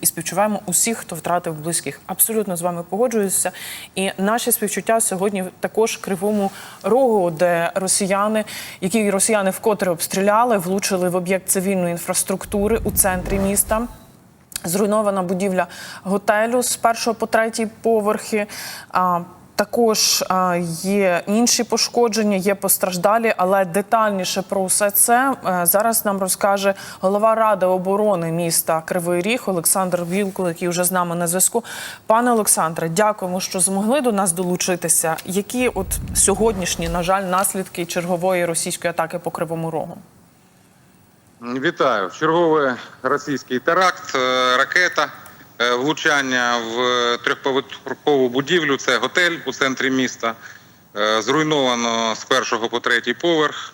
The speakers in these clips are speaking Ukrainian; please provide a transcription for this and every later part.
і співчуваємо усіх, хто втратив близьких. Абсолютно з вами погоджуюся. І наші співчуття сьогодні також кривому рогу, де росіяни, які росіяни вкотре обстріляли, влучили в об'єкт цивільної інфраструктури у центрі міста. Зруйнована будівля готелю з першого по третій поверхи. Також є інші пошкодження, є постраждалі, але детальніше про все це е, зараз нам розкаже голова ради оборони міста Кривий Ріг Олександр Вілкул, який вже з нами на зв'язку. Пане Олександре, дякуємо, що змогли до нас долучитися. Які от сьогоднішні, на жаль, наслідки чергової російської атаки по Кривому Рогу? Вітаю. Черговий російський теракт, е, ракета, влучання в трьохповерхову будівлю. Це готель у центрі міста. Е, Зруйновано з першого по третій поверх.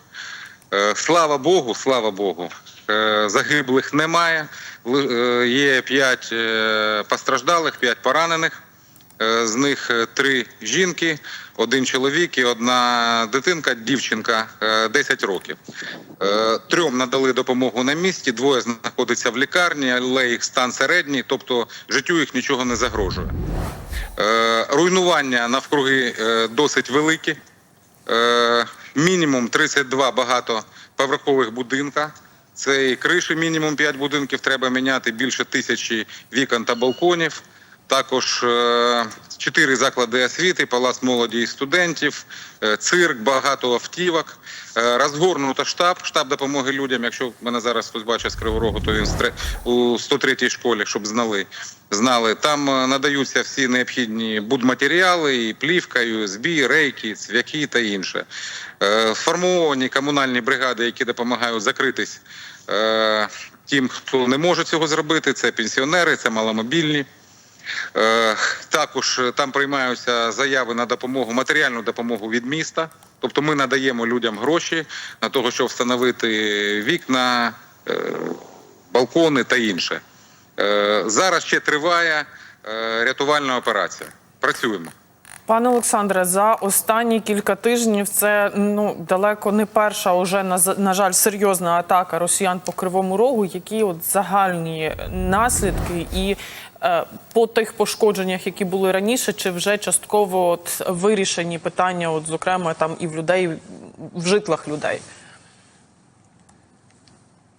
Е, Слава Богу, слава Богу. е, Загиблих немає. Е, Є п'ять е, постраждалих, п'ять поранених. Е, З них е, три жінки, один чоловік і одна дитинка, дівчинка е, 10 років. Е, Трьом надали допомогу на місці, двоє знаходяться в лікарні, але їх стан середній, тобто життю їх нічого не загрожує. Руйнування навкруги досить великі. Мінімум 32 багатоповерхових будинка. Це і криші, мінімум 5 будинків треба міняти, більше тисячі вікон та балконів. Також е, чотири заклади освіти, палац молоді і студентів, е, цирк, багато автівок. Е, Розгорнуто штаб, штаб допомоги людям. Якщо мене зараз хтось бачить з Кривого Рогу, то він у 103-й школі, щоб знали. знали. Там надаються всі необхідні будматеріали, і плівка, і USB, рейки, цвяки та інше. Сформовані комунальні бригади, які допомагають закритись тим, хто не може цього зробити. Це пенсіонери, це маломобільні. Е, Також е, там приймаються заяви на допомогу, матеріальну допомогу від міста. Тобто ми надаємо людям гроші на того, щоб встановити вікна, е, балкони та інше. Зараз ще триває рятувальна операція. Працюємо. Пане Олександре, за останні кілька тижнів це ну далеко не перша, уже на, на жаль, серйозна атака росіян по кривому рогу. Які от загальні наслідки і е, по тих пошкодженнях, які були раніше, чи вже частково от вирішені питання, от зокрема там і в людей, в житлах людей?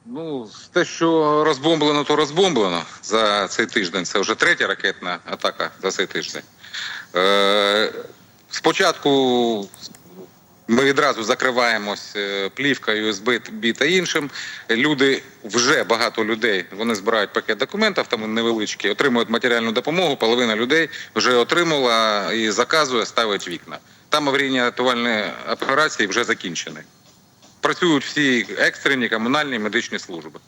Ну, те, що розбомблено, то розбомблено за цей тиждень. Це вже третя ракетна атака за цей тиждень. Е, спочатку ми відразу закриваємось е, плівкою, USB та іншим. Люди вже багато людей вони збирають пакет документів, там невеличкі, отримують матеріальну допомогу. Половина людей вже отримала і заказує, ставить вікна. Там аварійні рятувальні операції вже закінчені. Працюють всі екстрені комунальні медичні служби.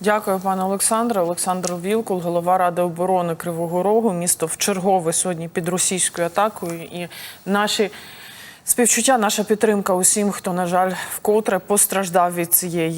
Дякую, пане Олександре. Олександр Вілкул, голова ради оборони Кривого Рогу. Місто в чергове сьогодні під російською атакою. І наші співчуття, наша підтримка усім, хто на жаль вкотре постраждав від цієї.